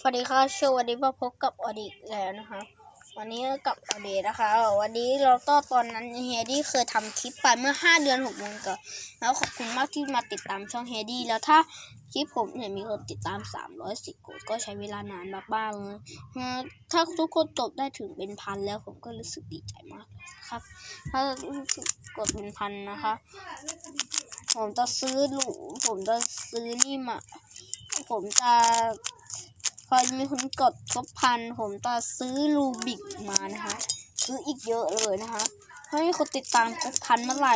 สวัสดีค่ะสวัสดีมาพบกับออดิกแล้วนะคะวันนี้กับอดีนะคะ วันนี้เราก็ตอนนั้นเฮดี้เคยทำคลิปไปเมื่อ 5 เดือน6เดือนก่อนแล้วขอบคุณมากที่มาติดตามช่องเฮดี้แล้วถ้าคลิปผมเนี่ยมีคนติดตาม310กดก็ใช้เวลานานมากๆเลยเอ่อถ้าทุกคนจบได้ถึงเป็นพันแล้วผมก็รู้สึกดีใจมากครับ ถ้ากดเป็นพันนะคะ ผมจะซื้อหลูผมจะซื้อนี่มา ผมจะ พอมีคนกดครบพันผมจะซื้อลูบิกมานะคะ ซื้ออีกเยอะเลยนะคะถ้ามีคนติดตามครบพันเมื่อไหร่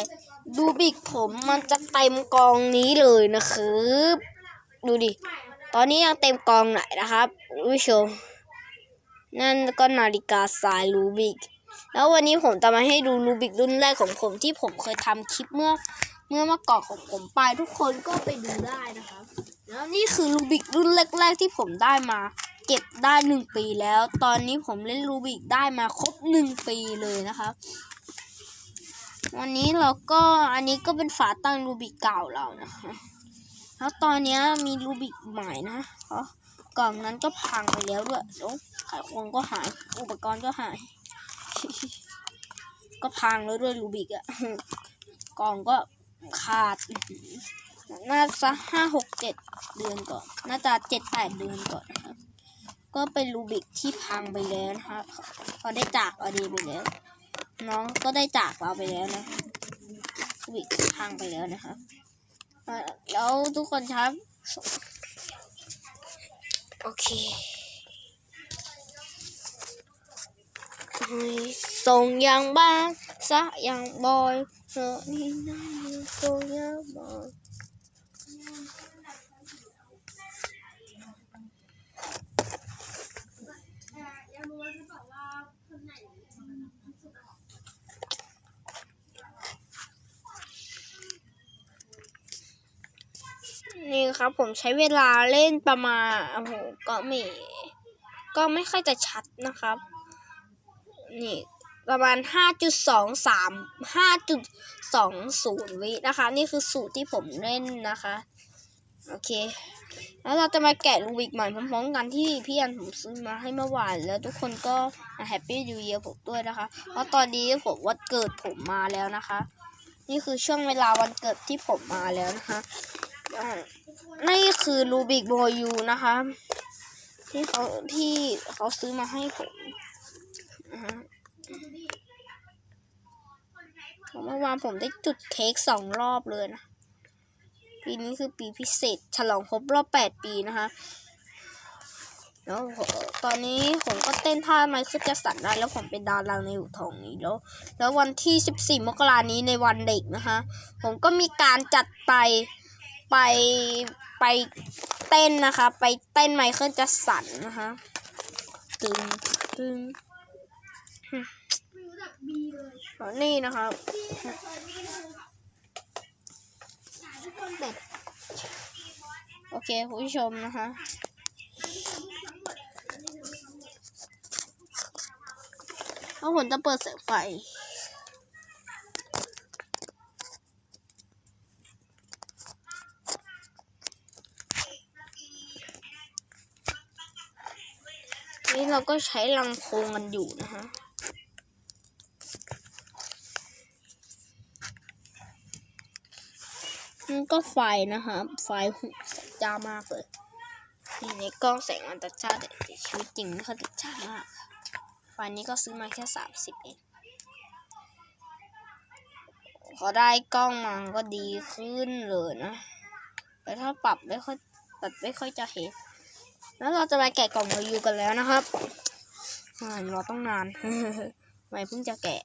ลูบิกผมมันจะเต็มกองนี้เลยนะครับดูดิตอนนี้ยังเต็มกองไหนนะครับผู้ชมนั่นก็นาฬิกาทรายลูบิก แล้ววันนี้ผมจะมาให้ดูลูบิกรุ่นแรกของผมที่ผมเคยทำคลิปเมื่อ เมื่อมื่อก่อนของผมไปทุกคนก็ไปดูได้นะครับ แล้วนี่คือรูบิกรุ่นแรก ๆ ที่ผมได้มา เก็บได้หนึ่งปีแล้ว ตอนนี้ผมเล่นรูบิกได้มาครบหนึ่งปีเลยนะครับวันนี้เราก็อันนี้ก็เป็นฝาตั้งรูบิกเก่าเรานะคะ แล้วตอนนี้มีรูบิกใหม่นะเพราะกล่องนั้นก็พังไปแล้วด้วยแล้วไขควงก็หาย อุปกรณ์ก็หาย ก็พังแล้วด้วยรูบิกอะกล่องก็ขาด น่าจะห้าหกเจ็ดเดือนก่อนน่าจะเจ็ดแปดเดือนก่อนนะครับ ก็เป็นรูบิกที่พังไปแล้วนะครับเขาได้จากอดีไปแล้ว น้องก็ได้จากเราไปแล้วนะรูบิกพังไปแล้วนะครับแล้วทุกคนครับโอเคส่งยังบ้างซะยังบอยเธอนี่นะส่งยังบอย ครับ ผมใช้เวลาเล่นประมาณโอ้โหก็ไม่ก็ไม่ค่อยจะชัดนะครับ นี่ประมาณห้าจุดสองสามห้าจุดสองศูนย์วินะคะ นี่คือสูตรที่ผมเล่นนะคะ โอเค แล้วเราจะมาแกะลูบิกใหม่พร้อมๆกันที่พี่อันผมซื้อมาให้เมื่อวาน แล้วทุกคนก็แฮปปี้ดูเยียผมด้วยนะคะ เพราะตอนนี้ผมวันเกิดผมมาแล้วนะคะ นี่คือช่วงเวลาวันเกิดที่ผมมาแล้วนะคะ นี่คือลูบิกโบยูนะคะที่เขาที่เขาซื้อมาให้ผมนะฮะเมื่อวานผมได้จุดเค้กสองรอบเลยนะ ปีนี้คือปีพิเศษ ฉลองครบรอบแปดปีนะคะแล้วตอนนี้ผมก็เต้นท่าไมเคิลแจ็คสันได้แล้วผมเป็นดาราในอยู่ทองนี้แล้ว แล้ววันที่ 14 มกรานี้ในวันเด็กนะคะ ผมก็มีการจัดไป ไปไปเต้นนะคะ ไปเต้นไมเคิลจ็คสันนะคะตึงตึงนี่นะคะแบโอเคคุณผู้ชมนะคะแล้วผมจะเปิดแสงไฟ เราก็ใช้ลำโพงกันอยู่นะฮะนี่ก็ไฟนะคะไฟหูแสงจ้ามากเลยนี่ในกล้องแสงมันจะจ้าแต่ชีวิตจริงไม่ค่อยจะจ้ามากค่ะไฟนี้ก็ซื้อมาแค่สามสิบเองพอได้กล้องมาก็ดีขึ้นเลยนะ แต่ถ้าปรับไม่ค่อยตัดไม่ค่อยจะเห็น แล้วเราจะไปแกะกล่องรีวิวกันแล้วนะครับอ่ารอต้องนานไม่เพิ่งจะแกะ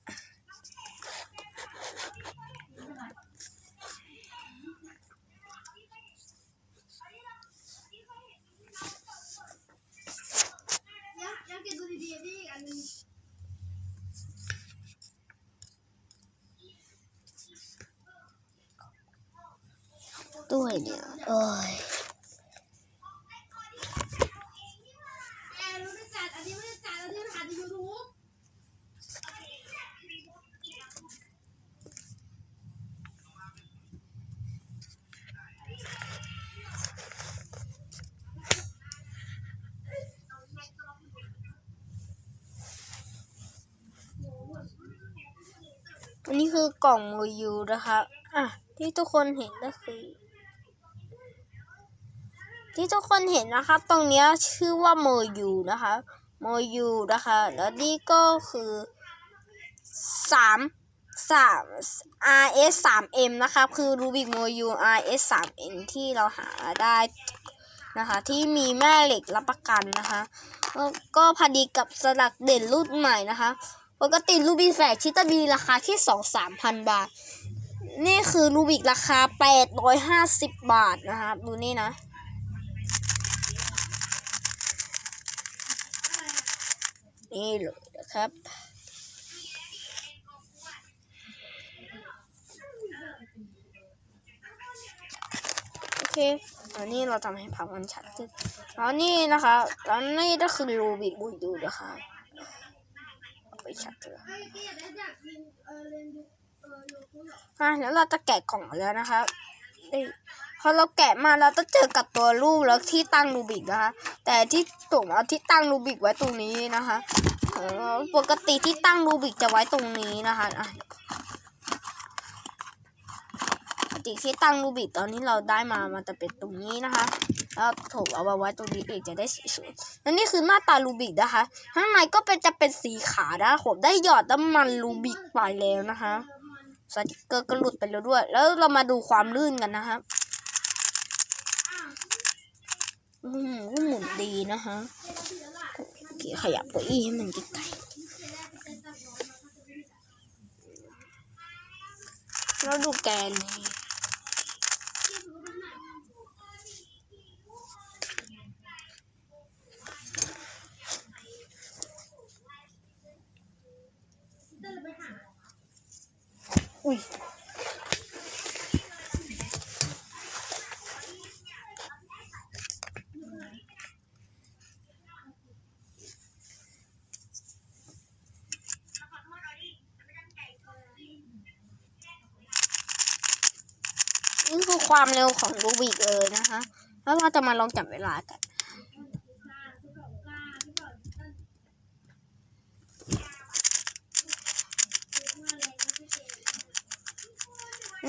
ด้วยเนี่ยเอ้ย แอร์รู้ไม่จัดอันนี้ไม่ได้จัดอันนี้มันหาในยูทูบ อันนี้คือกล่องโมยูนะคะ อะ ที่ทุกคนเห็นก็คือ ที่ทุกคนเห็นนะคะตรงเนี้ยชื่อว่าโมยูนะคะโมยูนะคะ แล้วนี่ก็คือสามสาม RS 3 M นะคะคือ Rubik Moyu RS 3 M ที่เราหาได้นะคะ ที่มีแม่เหล็กรับประกันนะคะ ก็พอดีกับสลักเด่นรุ่นใหม่นะคะ ปกติรูบิกแฝดชิตาบีราคาที่สองสามพันบาท นี่คือรูบิกราคาแปดร้อยห้าสิบบาทนะคะดูนี่นะ นี่เลยนะครับโอเคอันนี้เราทำให้ภาพมันชัดขึ้นแล้วนี่นะคะแล้วนี่ก็คือรูบิกบุยดูนะคะ ไปชัดเลยไอ้ที่อยากได้จากยิงเออเรียนดูเออโยคุเหรออะแล้วเราจะแกะกล่องแล้วนะคะเอ้ยพอเราแกะมาเราจะเจอกับตัวรูปแล้วที่ตั้งรูบิกนะคะ แต่ที่ตุ่มเอาที่ตั้งรูบิกไว้ตรงนี้นะคะปกติที่ตั้งรูบิกจะไว้ตรงนี้นะคะอะปกติที่ตั้งรูบิกตอนนี้เราได้มามันจะเป็นตรงนี้นะคะ แล้วถูกเอาไว้ตรงนี้เองจะได้สีสวยและนี่คือหน้าตารูบิกนะคะ ข้างในก็เป็นจะเป็นสีขาวนะคะผมได้หยอดน้ำมันรูบิกไปแล้วนะคะสติกเกอร์ก็หลุดไปแล้วด้วย แล้วเรามาดูความลื่นกันนะครับอืมก็หมุนดีนะคะขยับเก้าอี้ให้มันใกล้ๆแล้วดูแกนนี่ เดินไปหา อุ้ยนี่คือความเร็วของรูบิกเลยนะคะ แล้วเราจะมาลองจับเวลากัน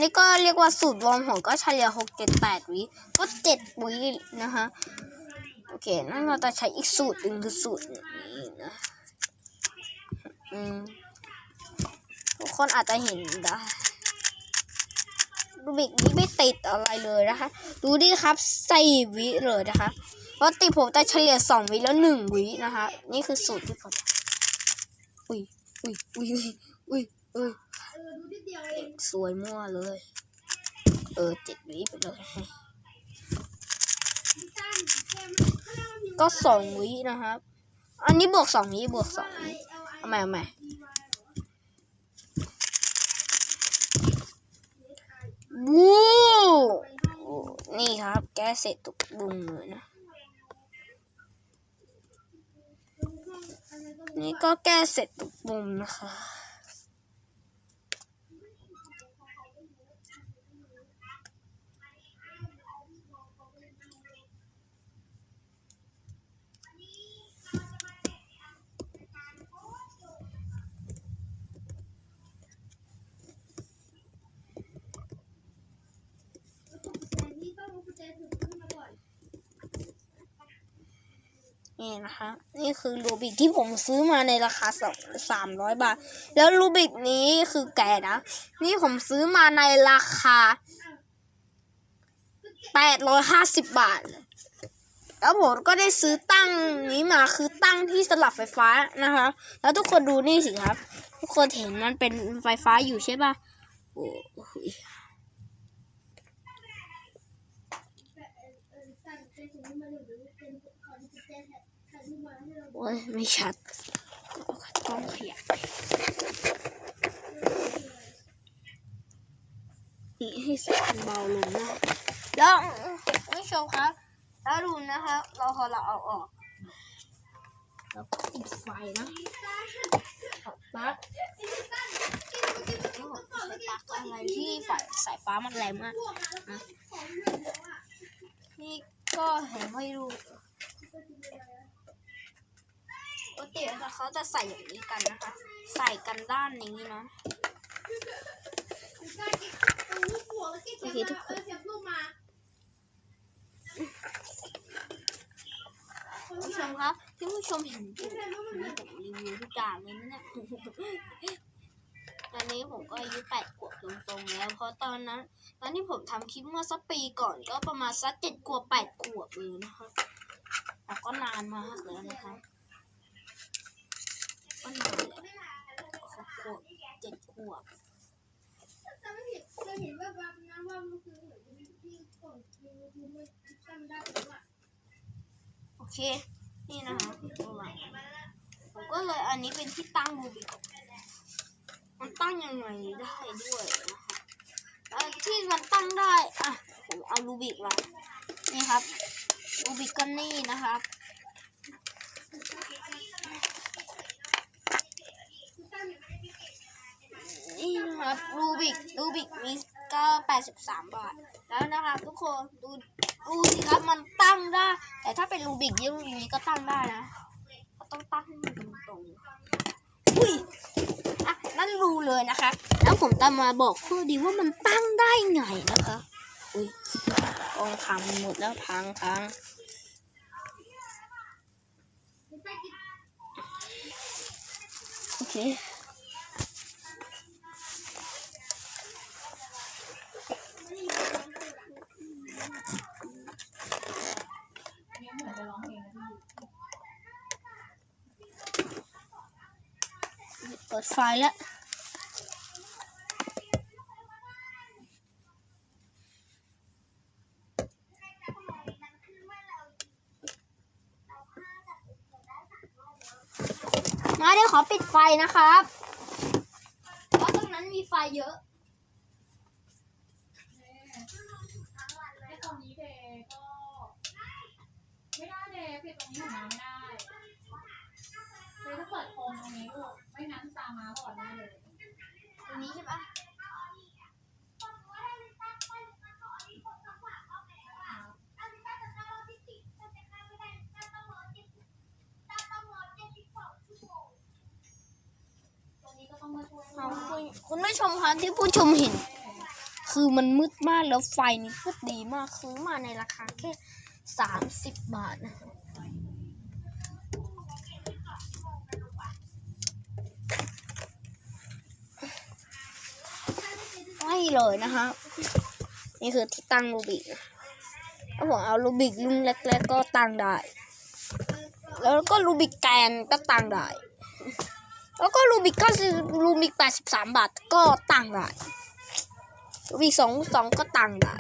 นี่ก็เรียกว่าสูตรรวมของก็เฉลี่ยหกเจ็ดแปดวิก็เจ็ดวินะคะโอเค นั่นเราจะใช้อีกสูตรหนึ่งคือสูตรนี้นะอืมทุกคนอาจจะเห็นได้รูบิกนี้ไม่ติดอะไรเลยนะคะ ดูดิครับสี่วิเลยนะคะปกติผมจะเฉลี่ยสองวิแล้วหนึ่งวินะคะ นี่คือสูตรที่ผมอุ้ยอุ้ยอุ้ยอุ้ย อ้ยเออดูนิดเดียสวยมั่วเลย เออเจ็ดวิไปเลย ก็สองวินะครับ อันนี้บวกสองวิบวกสองวิเอลไอเอาใหม่เอาใหม่วู้โอ้นี่ครับ แกเสร็จตุกบุงเลยนะ นี่ก็แก้เสร็จตุกบุมนะคะ แต่นี่ต้องเอากุญแจถือขึ้นมาก่อน นี่นะคะ นี่คือรูบิกที่ผมซื้อมาในราคาสองสามร้อยบาท แล้วรูบิกนี้คือแกะนะ นี่ผมซื้อมาในราคาแปดร้อยห้าสิบบาท แล้วผมก็ได้ซื้อตั้งนี้มาคือตั้งที่สลับไฟฟ้านะคะ แล้วทุกคนดูนี่สิครับ ทุกคนเห็นมันเป็นไฟฟ้าอยู่ใช่ปะโอ้โห แต่เออเออตั้นเป็นถุงมาหรือเป็นขอกุญแจแทนแทนที่มาให้เรา โอ้ยไม่ชัดกล้องขยับนี่ให้เสียงเบาลงนะแล้วผู้ชมครับถ้าดูนะคะเราพอเราเอาออกแล้วก็ปิดไฟนะปั๊กปั๊กอะไรที่ไฟสายฟ้ามันแรงมากพวกนั้นแล้วของเหลือแล้วอะนี่ก็เห็น ไม่รู้ปกติเขาจะใส่อย่างนี้กันนะคะ ใส่กันด้านนี้เนาะใกล้เก็บเอเก็บมาเออเก็บลูกมาผู้ชมครับที่ผู้ชมเห็นอยู่นนี้ผมรีวิวทุกอย่างเลยนะเนี่ยตอนนี้ผมก็อายุแปดขวบตรงๆแล้ว เพราะตอนนั้น ตอนที่ผมทำคลิปเมื่อสักปีก่อนก็ประมาณสักเจ็ดขวบแปดขวบเลยนะครับแต่ก็นานมากแล้วนะครับ ก็นานแล้วหกขวบเจ็ดขวบจำไม่ผิดโอเค นี่นะคะประมาณผมก็เลยอันนี้เป็นที่ตั้งรูบิกมันตั้งยังไงได้ด้วยนะคะแล้วที่มันตั้งได้ อะ ผมเอารูบิกมานี่ครับรูบิกก็นี่นะครับ นี่นะครับรูบิกรูบิกมีก็แปดสิบสามบาท แล้วนะครับทุกคนดูดูสิครับมันตั้งได้ แต่ถ้าเป็นรูบิกยี่รูนี้ก็ตั้งได้นะก็ต้องตั้งให้มันตรงๆอุ้ยอะนั่นรูเลยนะคะ แล้วผมจะมาบอกข้อดีว่ามันตั้งได้ไงนะคะอุ้ยกองพังหมดแล้วพังพังโอเค ดไฟแล้วมาเดี๋ยวขอปิดไฟนะครับ เพราะตรงนั้นมีไฟเยอะไม่ได้เดปิดตรงนี้ของน้ำไม่ได้เดต้องเปิดโคมตรงนี้ลูก ไม่งั้นตามมาก่อนได้เลยตรงนี้ใช่ปะเอาคุณคุณผู้ชมคะที่ผู้ชมเห็น คือมันมืดมากแล้วไฟนี่โคตรดีมากซื้อมาในราคาแค่สามสิบบาทนะคะ ไม่เลยนะคะนี่คือที่ตั้งรูบิกถ้าผมเอารูบิกรุ่นเล็กๆก็ตั้งได้ แล้วก็รูบิกแกนก็ตั้งได้ แล้วก็รูบิกก็คือรูบิกแปดสิบสามบาทก็ตั้งได้รูบิกสองสองก็ตั้งได้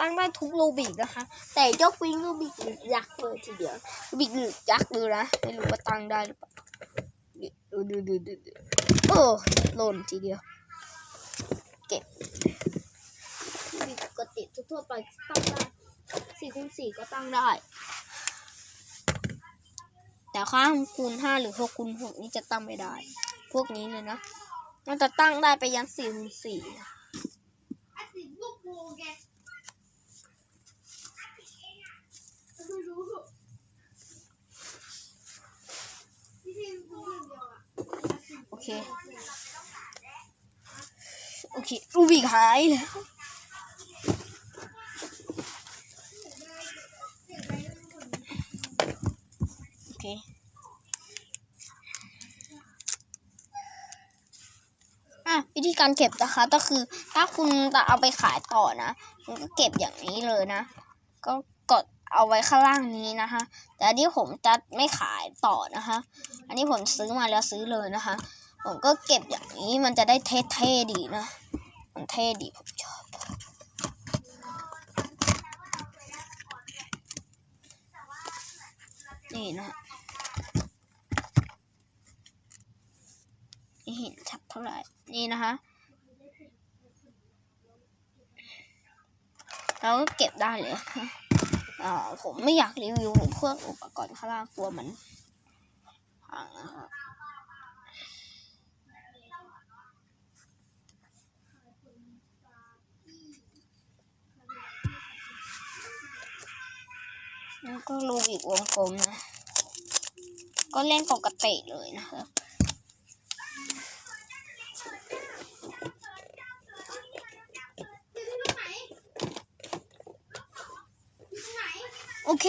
ตั้งได้ทุกรูบิกนะคะ แต่ยกเว้นรูบิกยักษ์เลยทีเดียวรูบิกยักษ์ดูนะไม่รู้ว่าตั้งได้หรือเปล่าดูดูดูดูดูโอ้หล่นทีเดียว เก็บรูบิกป กติทั่วไปตั้งได้สี่คูณสี่ก็ตั้งได้ แต่ข้าคูณห้าหรือหกคูณหกนี่จะตั้งไม่ได้ พวกนี้เลยนะมันจะตั้งได้ไปยันสี่คูณสี่โอเดียวอะโอเคโอเค รูบิกหายแล้ว โอเค อะวิธีการเก็บนะคะ ก็คือถ้าคุณจะเอาไปขายต่อนะคุณก็เก็บอย่างนี้เลยนะ ก็กดเอาไว้ข้างล่างนี้นะคะ แต่อันนี้ผมจะไม่ขายต่อนะคะ อันนี้ผมซื้อมาแล้วซื้อเลยนะคะ ผมก็เก็บอย่างนี้มันจะได้เท่ๆดีนะ มันเท่ดีผมชอบนี่นะเห็นชัด เท่าไหร่ นี่นะคะแล้วก็เก็บได้เลยอ่าผมไม่อยากรีวิวพวกอุปกรณ์ข้างล่างกลัวมันพังนะครับแล้วก็รูบิกวงกลมนะ ก็เล่นปกติเลยนะครับ โอเค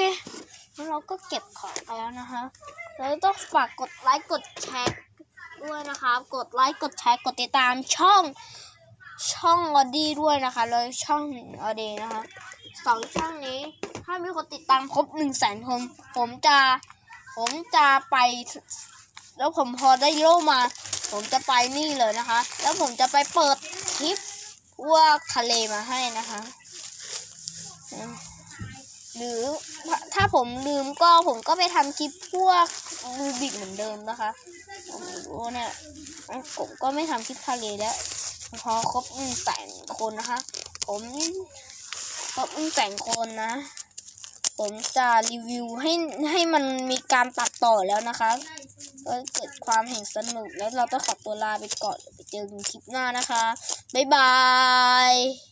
แล้วเราก็เก็บของไปแล้วนะคะแล้วต้องฝากกดไลค์กดแชร์ด้วยนะครับกดไลค์กดแชร์กดติดตามช่องช่องออดี้ด้วยนะคะแล้วช่องออดี้นะคะสองช่องนี้ ถ้ามีคนติดตามครบหนึ่งแสนคนผมจะผมจะไป แล้วผมพอได้โล่มา ผมจะไปนี่เลยนะคะ แล้วผมจะไปเปิดคลิปพวกทะเลมาให้นะคะ หรือถ้าผมลืมก็ผมก็ไปทำคลิปพวกรูบิกเหมือนเดิมนะคะผมรู้เนี่ยผมก็ไม่ทำคลิปทะเลแล้ว พอครบหนึ่งแสนคนนะคะ ผมครบหนึ่งแสนคนนะ ผมจะรีวิวให้ให้มันมีการตัดต่อแล้วนะคะก็เกิดความเห็นสนุกแล้วเราต้องขอตัวลาไปก่อนไปเจอกันคลิปหน้านะคะ บ๊ายบาย